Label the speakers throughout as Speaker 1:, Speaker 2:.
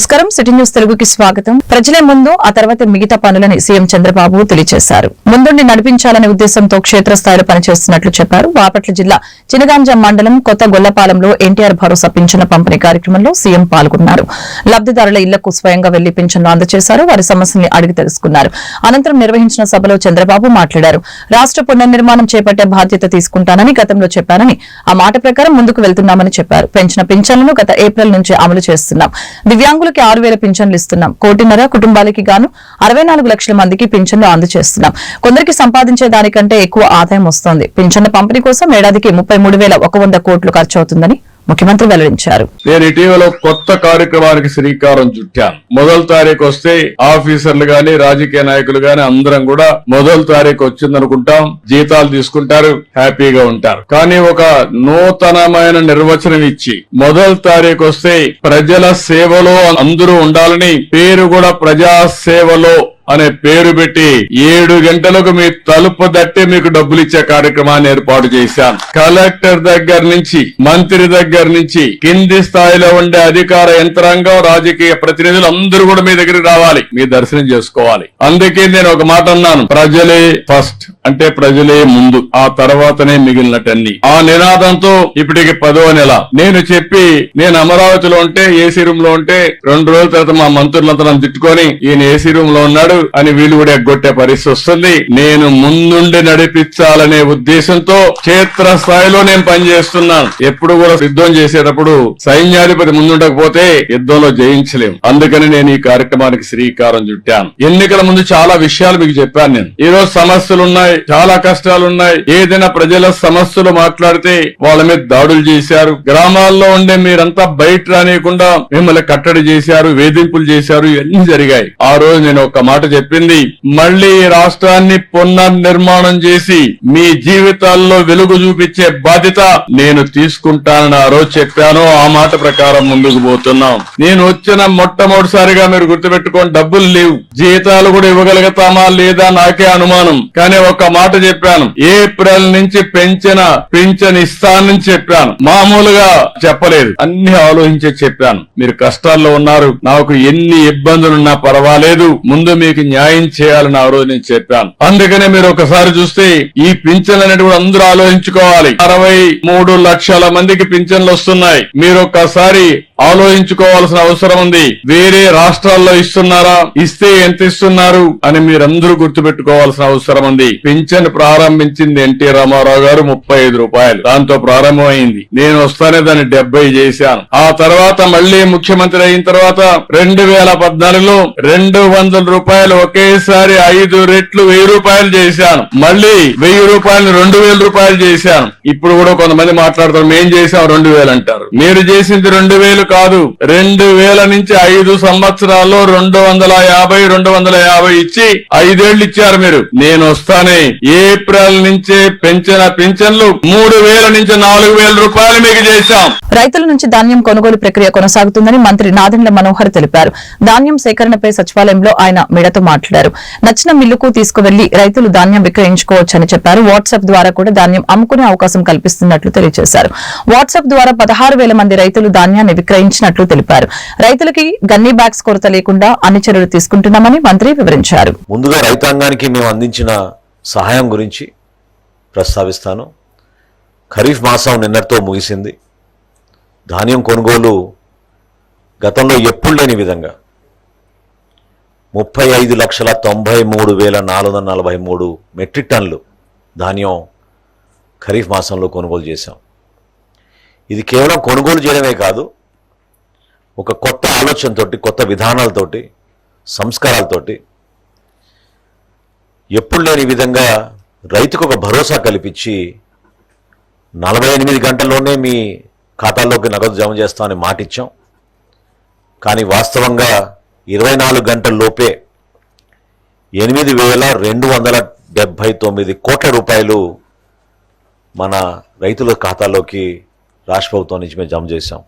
Speaker 1: నమస్కారం. City news తెలుగుకి స్వాగతం. ప్రజలే ముందు ఆ తర్వాత మిగతా పనులని సీఎం చంద్రబాబు తెలియజేశారు ముందుండి నడిపించాలనే ఉద్దేశంతో క్షేత్రస్థాయిలో పనిచేస్తున్నట్లు చెప్పారు. బాపట్ల జిల్లా చినగాంజ మండలం కొత్త గొల్లపాలెంలో ఎన్టీఆర్ భరోసా పింఛన పంపిణీ కార్యక్రమంలో సీఎం పాల్గొన్నారు. లబ్దిదారుల ఇళ్ళకు స్వయంగా వెళ్ళి పింఛన్లు అందజేశారు వారి సమస్యల్ని అడిగి తెలుసుకున్నారు. అనంతరం నిర్వహించిన సభలో చంద్రబాబు మాట్లాడారు. రాష్ట్ర పునర్నిర్మాణం చేపట్టే బాధ్యత తీసుకుంటానని గతంలో చెప్పానని ఆ మాట ప్రకారం ముందుకు వెళ్తున్నామని చెప్పారు. పెంచిన పింఛన్లను గత ఏప్రిల్ నుంచి అమలు చేస్తున్నాం. దివ్యాంగులకి ఆరు వేల పింఛన్లు ఇస్తున్నాం. కోటిన్నర కుటుంబాలకి గాను అరవై నాలుగు లక్షల మందికి పింఛన్లు అందజేస్తున్నాం కొందరికి సంపాదించే దానికంటే ఎక్కువ ఆదాయం వస్తోంది. పింఛన్ల పంపిణీ కోసం ఏడాదికి ముప్పై మూడు వేల ఒక వంద కోట్లు ఖర్చు అవుతుందని ముఖ్యమంత్రి వెల్లడించారు.
Speaker 2: నేను ఇటీవల కొత్త కార్యక్రమానికి శ్రీకారం చుట్టాను మొదటి తారీఖు వస్తే ఆఫీసర్లు గాని రాజకీయ నాయకులు గాని అందరం కూడా మొదటి తారీఖు వచ్చిందనుకుంటాం. జీతాలు తీసుకుంటారు హ్యాపీగా ఉంటారు. కానీ ఒక నూతనమైన నిర్వచనం ఇచ్చి మొదటి తారీఖు వస్తే ప్రజల సేవలో అందరూ ఉండాలని పేరు కూడా ప్రజా సేవలో అనే పేరు పెట్టి ఏడు గంటలకు మీ తలుపు తట్టి మీకు డబ్బులు ఇచ్చే కార్యక్రమాన్ని ఏర్పాటు చేశాను కలెక్టర్ దగ్గర నుంచి మంత్రి దగ్గర నుంచి కింది స్థాయిలో ఉండే అధికార యంత్రాంగం రాజకీయ ప్రతినిధులు అందరూ కూడా మీ దగ్గరికి రావాలి. మీ దర్శనం చేసుకోవాలి. అందుకే నేను ఒక మాట అన్నాను. ప్రజలే ఫస్ట్ అంటే ప్రజలే ముందు. ఆ తర్వాతనే మిగిలినటన్ని. ఆ నినాదంతో ఇప్పటికి పదో నెల. నేను చెప్పి నేను అమరావతిలో ఉంటే ఏసీ రూమ్లో ఉంటే రెండు రోజుల తర్వాత మా మంత్రులంతా నన్ను తిట్టుకొని ఈయన ఏసీ రూమ్లో ఉన్నాడు. అని వీళ్ళు కూడా ఎగ్గొట్టే పరిస్థితి వస్తుంది. నేను ముందుండి నడిపించాలనే ఉద్దేశంతో క్షేత్ర స్థాయిలో నేను పనిచేస్తున్నాను. ఎప్పుడు కూడా యుద్ధం చేసేటప్పుడు సైన్యాధిపతి ముందుండకపోతే యుద్ధంలో జయించలేము. అందుకని నేను ఈ కార్యక్రమానికి శ్రీకారం చుట్టాను. ఎన్నికల ముందు చాలా విషయాలు మీకు చెప్పాను నేను. ఈ రోజు సమస్యలు ఉన్నాయి చాలా కష్టాలు ఉన్నాయి ఏదైనా ప్రజల సమస్యలు మాట్లాడితే వాళ్ళ మీద దాడులు చేశారు. గ్రామాల్లో ఉండే మీరంతా బయట రానియకుండా మిమ్మల్ని కట్టడి చేశారు వేధింపులు చేశారు ఇవన్నీ జరిగాయి. ఆ రోజు నేను ఒక మాట చెప్పింది. మళ్ళీ రాష్ట్రాన్ని పునర్నిర్మాణం చేసి మీ జీవితాల్లో వెలుగు చూపించే బాధ్యత నేను తీసుకుంటానని ఆ రోజు చెప్పాను. ఆ మాట ప్రకారం ముందుకు పోతున్నాం. నేను వచ్చిన మొట్టమొదటిసారిగా మీరు గుర్తుపెట్టుకోండి డబ్బులు లేవు. జీతాలు కూడా ఇవ్వగలుగుతామా లేదా నాకే అనుమానం. కానీ ఒక మాట చెప్పాను. ఏప్రిల్ నుంచి పెంచిన పింఛన్ ఇస్తానని చెప్పాను. మామూలుగా చెప్పలేదు. అన్ని ఆలోచించే చెప్పాను. మీరు కష్టాల్లో ఉన్నారు. నాకు ఎన్ని ఇబ్బందులున్నా పర్వాలేదు. ముందు మీ మీకు న్యాయం చేయాలని ఆ రోజు నేను చెప్పాను. అందుకనే మీరు ఒకసారి చూస్తే ఈ పింఛన్ అనేది కూడా అందరూ ఆలోచించుకోవాలి. అరవై మూడు లక్షల మందికి పింఛన్లు వస్తున్నాయి. మీరు ఒక్కసారి ఆలోచించుకోవాల్సిన అవసరం ఉంది. వేరే రాష్ట్రాల్లో ఇస్తున్నారా? ఇస్తే ఎంత ఇస్తున్నారు? అని మీరందరూ గుర్తుపెట్టుకోవాల్సిన అవసరం ఉంది. పింఛన్ ప్రారంభించింది ఎన్టీ రామారావు గారు ముప్పై ఐదు రూపాయలు. దాంతో ప్రారంభమైంది. నేను వస్తానే దాన్ని డెబ్బై చేశాను. ఆ తర్వాత మళ్ళీ ముఖ్యమంత్రి అయిన తర్వాత రెండు వేల పద్నాలుగులో రెండు వందల రూపాయలు ఒకేసారి ఐదు రెట్లు వెయ్యి రూపాయలు చేశాను. మళ్ళీ వెయ్యి రూపాయలు రెండు వేల రూపాయలు చేశాను. ఇప్పుడు కూడా కొంతమంది మాట్లాడతారు మేం చేశాం రెండు వేలు అంటారు. మీరు చేసింది రెండు వేలు కాదు. రెండు వేల నుంచి ఐదు సంవత్సరాల్లో రెండు వందల యాభై రెండు వందల యాభై ఇచ్చి ఐదేళ్ళు ఇచ్చారు మీరు. నేను వస్తానే. ఏప్రిల్ నుంచే పెంచిన పింఛన్లు మూడు వేల నుంచి నాలుగు వేల రూపాయలు మీకు చేశాం.
Speaker 1: రైతుల నుంచి ధాన్యం కొనుగోలు ప్రక్రియ కొనసాగుతుందని మంత్రి నాదెండ్ల మనోహర్ తెలిపారు. ధాన్యం సేకరణపై సచివాలయంలో ఆయన మీడియాతో మాట్లాడారు. నచ్చిన మిల్లుకు తీసుకువెళ్ళి రైతులు ధాన్యం విక్రయించుకోవచ్చని చెప్పారు. వాట్సాప్ ద్వారా కూడా ధాన్యం అమ్ముకునే అవకాశం కల్పిస్తున్నట్లు తెలియజేశారు. వాట్సాప్ ద్వారా పదహారు వేల మంది రైతులు ధాన్యాన్ని విక్రయించినట్లు తెలిపారు. రైతులకి గన్నీ బ్యాగ్స్ కొరత లేకుండా అన్ని చర్యలు తీసుకుంటున్నామని మంత్రి వివరించారు.
Speaker 3: ముందుగా రైతాంగానికి మేము అందించిన సహాయం గురించి ప్రస్తావిస్తాను. ఖరీఫ్ మాసం నిన్నటితో ముగిసింది. ధాన్యం కొనుగోలు గతంలో ఎప్పుడు లేని విధంగా ముప్పై ఐదు లక్షల తొంభై మూడు వేల నాలుగు వందల నలభై మూడు మెట్రిక్ టన్నులు ధాన్యం ఖరీఫ్ మాసంలో కొనుగోలు చేశాం. ఇది కేవలం కొనుగోలు చేయడమే కాదు ఒక కొత్త ఆలోచనతోటి కొత్త విధానాలతోటి సంస్కారాలతోటి ఎప్పుడు లేని విధంగా రైతుకు ఒక భరోసా కల్పించి నలభై ఎనిమిది గంటల్లోనే మీ ఖాతాల్లోకి నగదు జమ చేస్తామని మాట ఇచ్చాం కానీ వాస్తవంగా ఇరవై నాలుగు గంటల లోపే ఎనిమిది వేల రెండు వందల డెబ్భై తొమ్మిది కోట్ల రూపాయలు మన రైతుల ఖాతాలోకి రాష్ట్ర ప్రభుత్వం నుంచి మేము జమ చేశాం.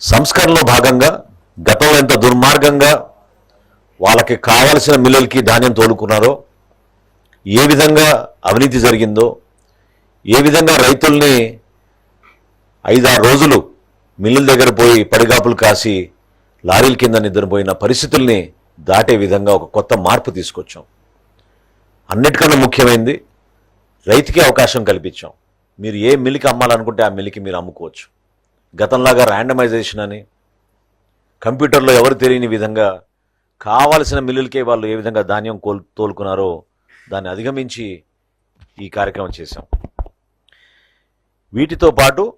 Speaker 3: సంస్కరణలో భాగంగా గతంలో ఎంత దుర్మార్గంగా వాళ్ళకి కావలసిన మిల్లులకి ధాన్యం తోలుకున్నారో ఏ విధంగా అవినీతి జరిగిందో ఏ విధంగా రైతుల్ని ఐదారు రోజులు మిల్లుల దగ్గర పోయి పడిగాపులు కాసి లారీల కింద నిద్రపోయిన పరిస్థితుల్ని దాటే విధంగా ఒక కొత్త మార్పు తీసుకొచ్చాం. అన్నిటికన్నా ముఖ్యమైనది రైతుకి అవకాశం కల్పించాం. మీరు ఏ మిల్కి అమ్మాలనుకుంటే ఆ మిల్కి మీరు అమ్ముకోవచ్చు. గతంలాగా ర్యాండమైజేషన్ అని కంప్యూటర్లో ఎవరు తెలియని విధంగా కావలసిన మిల్లులకే వాళ్ళు ఏ విధంగా ధాన్యం కోల్ తోలుకున్నారో దాన్ని అధిగమించి ఈ కార్యక్రమం చేశాం. వీటితో పాటు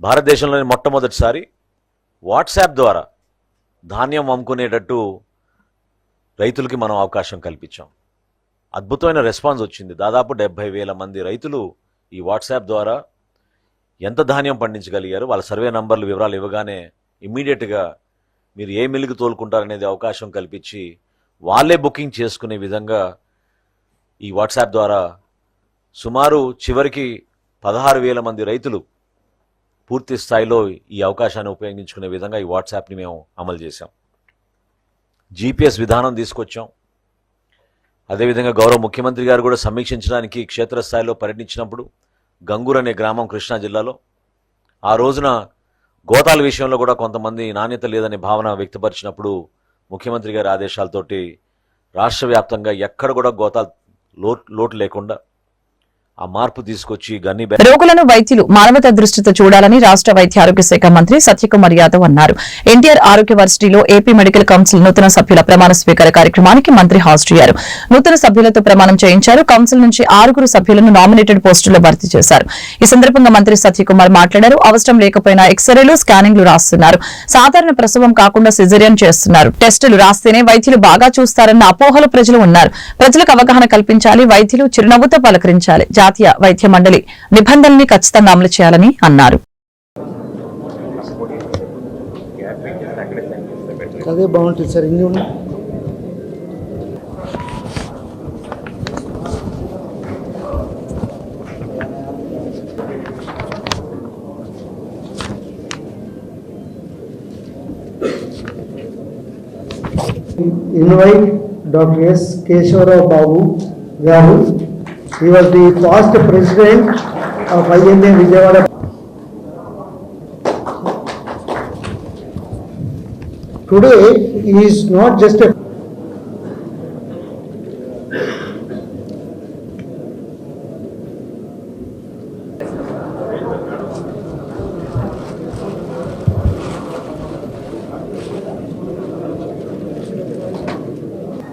Speaker 3: భారతదేశంలోని మొట్టమొదటిసారి వాట్సాప్ ద్వారా ధాన్యం అమ్ముకునేటట్టు రైతులకి మనం అవకాశం కల్పించాం. అద్భుతమైన రెస్పాన్స్ వచ్చింది. దాదాపు డెబ్బై వేల మంది రైతులు ఈ వాట్సాప్ ద్వారా ఎంత ధాన్యం పండించగలిగారు వాళ్ళ సర్వే నంబర్లు వివరాలు ఇవ్వగానే ఇమ్మీడియట్గా మీరు ఏ మిల్లుకి తోలుకుంటారనేది అవకాశం కల్పించి వాళ్ళే బుకింగ్ చేసుకునే విధంగా ఈ వాట్సాప్ ద్వారా సుమారు చివరికి పదహారు వేల మంది రైతులు పూర్తి స్థాయిలో ఈ అవకాశాన్ని ఉపయోగించుకునే విధంగా ఈ వాట్సాప్ని మేము అమలు చేశాం. జీపీఎస్ విధానం తీసుకొచ్చాం. అదేవిధంగా గౌరవ ముఖ్యమంత్రి గారు కూడా సమీక్షించడానికి క్షేత్రస్థాయిలో పర్యటించినప్పుడు గంగూర్ అనే గ్రామం కృష్ణా జిల్లాలో. ఆ రోజున గోతాల విషయంలో కూడా కొంతమంది నాణ్యత లేదనే భావన వ్యక్తపరిచినప్పుడు ముఖ్యమంత్రి గారి ఆదేశాలతోటి రాష్ట్ర వ్యాప్తంగా ఎక్కడ కూడా గోతాలు లోటు లోటు లేకుండా ఆ మార్పు తీసుకొచ్చి గన్ని
Speaker 1: రోగులను వైద్యులు మానవత దృష్టితో చూడాలని రాష్ట్ర వైద్య ఆరోగ్య శాఖ మంత్రి సత్యకుమార్ యాదవ్ అన్నారు. ఎన్టీఆర్ ఆరోగ్య వర్సిటీలో ఏపీ మెడికల్ కౌన్సిల్ నూతన సభ్యుల ప్రమాణ స్వీకార కార్యక్రమానికి మంత్రి హాజరయ్యారు నూతన సభ్యులతో ప్రమాణం చేయించారు. కౌన్సిల్ నుంచి ఆరుగురు సభ్యులను నామినేటెడ్ పోస్టుల్లో భర్తీ చేశారు. ఈ సందర్భంగా మంత్రి సత్యకుమార్ మాట్లాడారు. అవసరం లేకపోయినా ఎక్స్రేలు స్కానింగ్లు రాస్తున్నారు. సాధారణ ప్రసవం కాకుండా సిజరియన్ చేస్తున్నారు. టెస్టులు రాస్తేనే వైద్యులు బాగా చూస్తారన్న అపోహలు ప్రజలు ఉన్నారు. ప్రజలకు అవగాహన కల్పించాలి వైద్యులు చిరునవ్వుతో పలకరించాలి. జాతీయ వైద్య మండలి నిబంధనల్ని ఖచ్చితంగా అమలు చేయాలని అన్నారు.
Speaker 4: అదే బాగుంటుంది సార్ ఇంజు ఇన్వైట్ డాక్టర్ ఎస్ కేశవరావు బాబు గారు he was the past president of IMA Vijayawada Today, he is not just a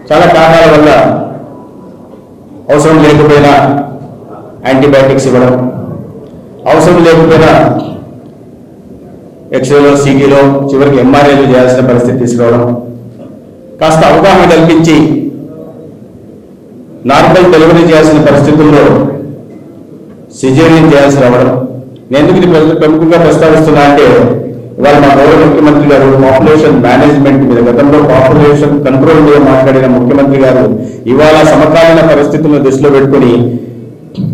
Speaker 5: చాలా కారణాల వల్ల అవసరం లేకపోయినా యాంటీబయాటిక్స్ ఇవ్వడం అవసరం లేకపోయినా ఎక్స్రేలో సిటీలో చివరికి ఎంఆర్ఐలు చేయాల్సిన పరిస్థితి తీసుకురావడం కాస్త అవగాహన కల్పించి నార్మల్ డెలివరీ చేయాల్సిన పరిస్థితుల్లో సిజేరియన్ చేయాల్సి రావడం. నేను ఎందుకు ఇది ప్రముఖంగా ప్రస్తావిస్తున్నా అంటే ఇవాళ మా గౌరవ ముఖ్యమంత్రి గారు పాపులేషన్ మేనేజ్మెంట్ మీద గతంలో పాపులేషన్ కంట్రోల్ మీద మాట్లాడిన ముఖ్యమంత్రి గారు ఇవాళ సమకాలీన పరిస్థితులను దృష్టిలో పెట్టుకుని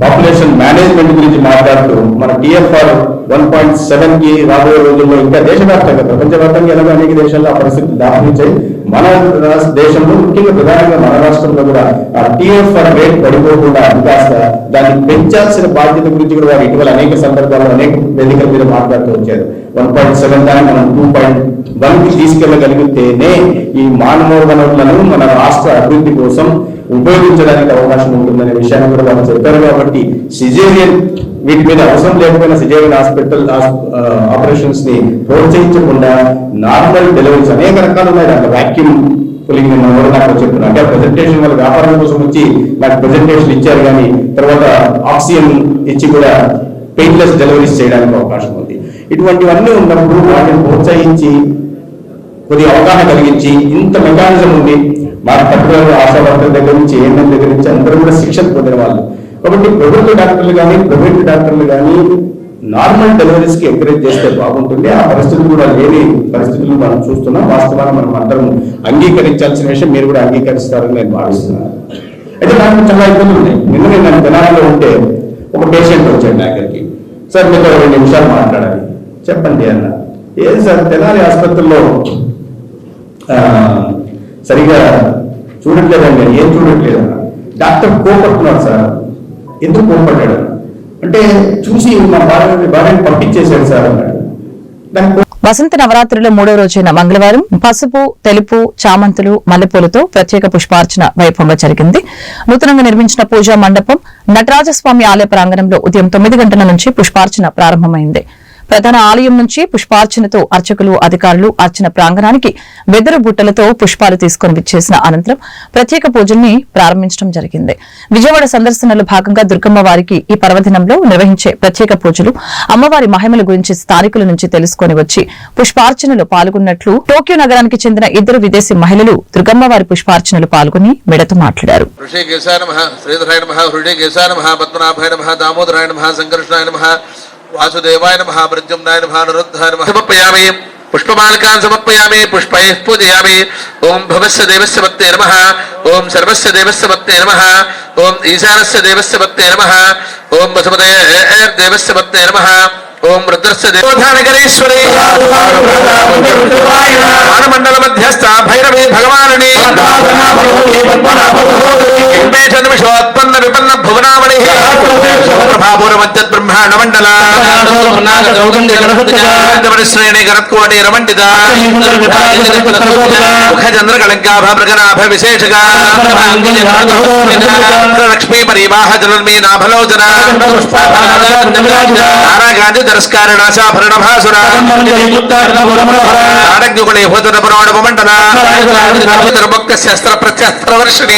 Speaker 5: పాపులేషన్ మేనేజ్మెంట్ గురించి మాట్లాడుతూ మన టిఎఫ్ఆర్ వన్ పాయింట్ సెవెన్కి రాబోయే రోజుల్లో ఇంకా దేశవ్యాప్తంగా ప్రపంచవ్యాప్తంగా ఎలాగో అనేక దేశాల్లో ఆ పరిస్థితులు దాఖలించాయి మన రాష్ట్ర దేశంలో ముఖ్యంగా ప్రధానంగా మన రాష్ట్రంలో కూడా ఆ టిఎఫ్ఆర్ రేట్ పడిపోకుండా కాస్త దాన్ని పెంచాల్సిన బాధ్యత గురించి కూడా వారు ఇటీవల అనేక సందర్భాల్లో అనేక వేదికల మీద మాట్లాడుతూ వచ్చారు. వన్ పాయింట్ సెవెన్ దాన్ని మనం టూ పాయింట్ వన్కి తీసుకెళ్ళగలిగితేనే ఈ మానవ వనరులను మన రాష్ట్ర అభివృద్ధి కోసం ఉపయోగించడానికి అవకాశం ఉంటుందనే విషయాన్ని కూడా వాళ్ళు చెప్పారు కాబట్టి సిజేరియన్ వీటి మీద అవసరం లేకపోయినా సిజేరియన్ హాస్పిటల్ ఆపరేషన్స్ని ప్రోత్సహించకుండా నార్మల్ డెలివరీస్ అనేక రకాలు ఉన్నాయి. దాంట్లో వ్యాక్యూమ్ పులింగ్ ఎవరు నాకు చెప్తున్నా అంటే ప్రెజెంటేషన్ వాళ్ళ వ్యాపారం కోసం వచ్చి నాకు ప్రెజెంటేషన్ ఇచ్చారు కానీ తర్వాత ఆక్సిజన్ ఇచ్చి కూడా పెయిన్లెస్ డెలివరీస్ చేయడానికి అవకాశం ఉంది. ఇటువంటివన్నీ ఉన్నప్పుడు వాటిని ప్రోత్సహించి కొద్దిగా అవగాహన కలిగించి ఇంత మెకానిజం ఉంది మా పర్టికులర్ ఆశా వర్కర్ దగ్గర నుంచి ఏఎన్ఎం దగ్గర నుంచి అందరూ కూడా శిక్షణ పొందిన వాళ్ళు కాబట్టి ప్రభుత్వ డాక్టర్లు కానీ ప్రైవేట్ డాక్టర్లు కానీ నార్మల్ డెలివరీస్కి ఎంకరేజ్ చేస్తే బాగుంటుంది. ఆ పరిస్థితులు కూడా లేని పరిస్థితులు మనం చూస్తున్నాం. వాస్తవాన్ని మనం అందరం అంగీకరించాల్సిన విషయం మీరు కూడా అంగీకరిస్తారని నేను భావిస్తున్నాను. అయితే నాకు చాలా ఇబ్బందులు ఉన్నాయి. నిన్న నేను తెలంగాణలో ఉంటే ఒక పేషెంట్ వచ్చాడు నా దగ్గరికి. సార్ మీతో రెండు నిమిషాలు మాట్లాడాలి. చెప్పండి అన్న. ఏం సార్ తెనాలి ఆసుపత్రిలో సరిగా చూడట్లేదండి. ఏం చూడట్లేదు. డాక్టర్ కోపడుతున్నాడు సార్. ఎందుకు కోపడ్డాడు? అంటే చూసి మా భార్య భార్యను పంపించేశాడు సార్ అన్నాడు. దానికి
Speaker 1: వసంత నవరాత్రిలో మూడో రోజైన మంగళవారం పసుపు తెలుపు చామంతులు మల్లెపూలతో ప్రత్యేక పుష్పార్చన వైభవంగా జరిగింది. నూతనంగా నిర్మించిన పూజా మండపం నటరాజస్వామి ఆలయ ప్రాంగణంలో ఉదయం తొమ్మిది గంటల నుంచి పుష్పార్చన ప్రారంభమైంది. ప్రధాన ఆలయం నుంచి పుష్పార్చనతో అర్చకులు అధికారులు అర్చన ప్రాంగణానికి వెదురు బుట్టలతో పుష్పాలు తీసుకుని విచ్చేసిన అనంతరం ప్రత్యేక పూజల్ని ప్రారంభించడం జరిగింది. విజయవాడ సందర్శనలో భాగంగా దుర్గమ్మ వారికి ఈ పర్వదినంలో నిర్వహించే ప్రత్యేక పూజలు అమ్మవారి మహిమల గురించి స్థానికుల నుంచి తెలుసుకొని వచ్చి పుష్పార్చనలో పాల్గొన్నట్లు టోక్యో నగరానికి చెందిన ఇద్దరు విదేశీ మహిళలు దుర్గమ్మ వారి పుష్పార్చనలో పాల్గొని మెడతో మాట్లాడారు.
Speaker 6: దామోదరాయణ నమ శ్రీధరాయ నమ నమ పద్మనాభాయ నమ దామోదరాయ నమ సంకర్షణాయ నమ वासुदेवाय नमः प्रद्युम्नाय नमः अनुरुद्धाय नमः। समर्पयामि। पुष्पमालकान् समर्पयामि पुष्पैः पूजयामि। ॐ भवस्य देवस्य भक्ते नमः ॐ सर्वस्य देवस्य भक्ते नमः ॐ ईशानस्य देवस्य भक्ते नमः ॐ वसुमदेवस्य भक्ते नमः ओम रुद्रस्य देवोधानगरेश्वरी मानमंडल मध्यस्थ भैरवे भगवानने। पेठ विपन्न भुवनावणि प्रभापुर కళంకాభ మృగనాభ విశేషగా లక్ష్మీ పరివాహ జలన్మీ నాభలోచన నారాగాంధీ తిరస్కార నాశాభరణ భాసుర ఆడగ్నిగుణి హోదన పురాణ మండల శస్త్ర ప్రత్యస్త్ర వర్షిణి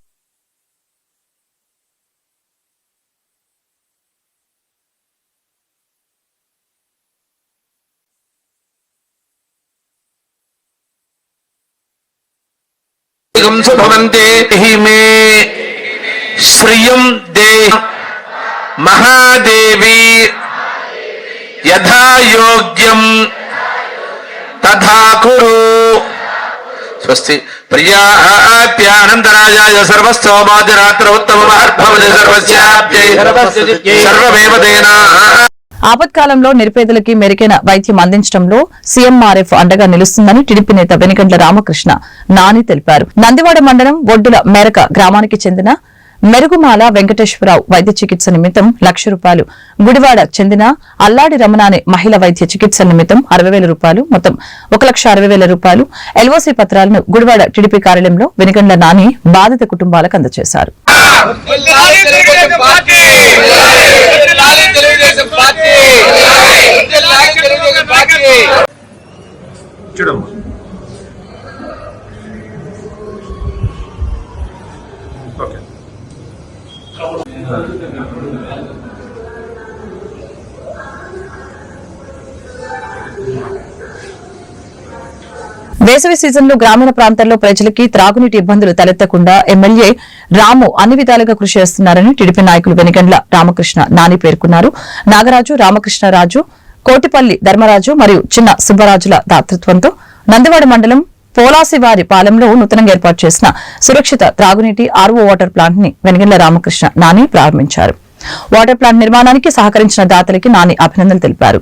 Speaker 6: భవంతే మే శ్రియం దే మహాదేవి యథాయోగ్యం తథా కురు. స్వస్తి. ప్రియాప్యానందరాజాయ సర్వస్తోమాదిరాత్ర ఉత్తమమహర్భవతి సర్వస్యాప్యై సర్వమేవ దేనా
Speaker 1: ఆపత్కాలంలో నిరుపేదలకి మెరుగైన వైద్యం అందించడంలో సీఎంఆర్ఎఫ్ అండగా నిలుస్తుందని టీడీపీ నేత వెనుకండ్ల రామకృష్ణ నాని తెలిపారు. నందివాడ మండలం ఒడ్డుల మేరక గ్రామానికి చెందిన మెరుగుమాల వెంకటేశ్వరరావు వైద్య చికిత్స నిమిత్తం లక్ష రూపాయలు గుడివాడ చెందిన అల్లాడి రమణ అనే మహిళ వైద్య చికిత్స నిమిత్తం అరవై వేల రూపాయలు మొత్తం ఒక లక్ష అరవై వేల రూపాయలు ఎల్ఓసీ పత్రాలను గుడివాడ టీడీపీ కార్యాలయంలో వెనుగండ్ల నాని బాధిత కుటుంబాలకు అందజేశారు.
Speaker 7: తెలుగుదేశం పార్టీ. తెలుగుదేశం పార్టీ.
Speaker 1: వేసవి సీజన్లో గ్రామీణ ప్రాంతాల్లో ప్రజలకి త్రాగునీటి ఇబ్బందులు తలెత్తకుండా ఎమ్మెల్యే రాము అన్ని విధాలుగా కృషి చేస్తున్నారని టీడీపీ నాయకులు వెనుగండ్ల రామకృష్ణ నాని పేర్కొన్నారు. నాగరాజు రామకృష్ణరాజు కోటిపల్లి ధర్మరాజు మరియు చిన్న సుబ్బరాజుల దాతృత్వంతో నందివాడ మండలం పోలాసివారి పాలెంలో నూతనంగా ఏర్పాటు చేసిన సురక్షిత త్రాగునీటి ఆర్వో వాటర్ ప్లాంట్ని వెనుగండ్ల రామకృష్ణ నాని ప్రారంభించారు. వాటర్ ప్లాంట్ నిర్మాణానికి సహకరించిన దాతలకి నాని అభినందనలు తెలిపారు.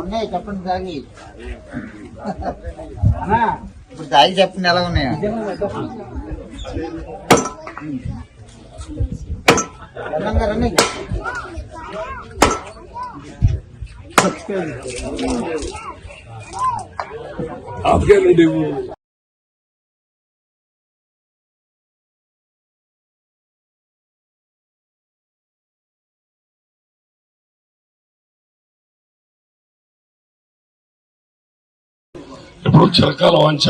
Speaker 4: ఉన్నాయి చెప్పండి తాగి ఇప్పుడు తాగి చెప్పండి ఎలా ఉన్నాయో. రండి, రండి.
Speaker 8: ఇప్పుడు చిరకాల వాంచ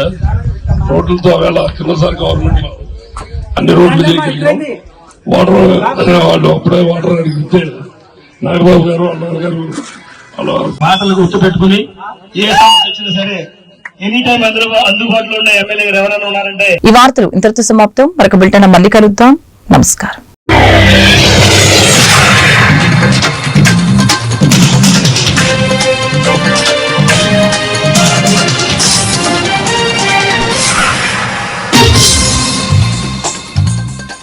Speaker 8: రోడ్లతో వేళ కిందసారి గవర్నమెంట్లో అన్ని రోడ్లు చేయగలిగాం వాటర్ వాళ్ళు అప్పుడే వాటర్ అడిగితే నాగబాబు గారు అన్నారు గారు వాళ్ళ
Speaker 9: మాటలు గుర్తుపెట్టుకుని ఏ సమస్య వచ్చినా సరే ఎనీ టైం అందులో అందుబాటులో ఉన్న ఎమ్మెల్యే గారు ఎవరైనా ఉన్నారంటే
Speaker 1: ఈ వార్తలు ఇంతటితో సమాప్తం. మరొక బిల్టన్ మళ్ళీ కలుద్దాం. నమస్కారం.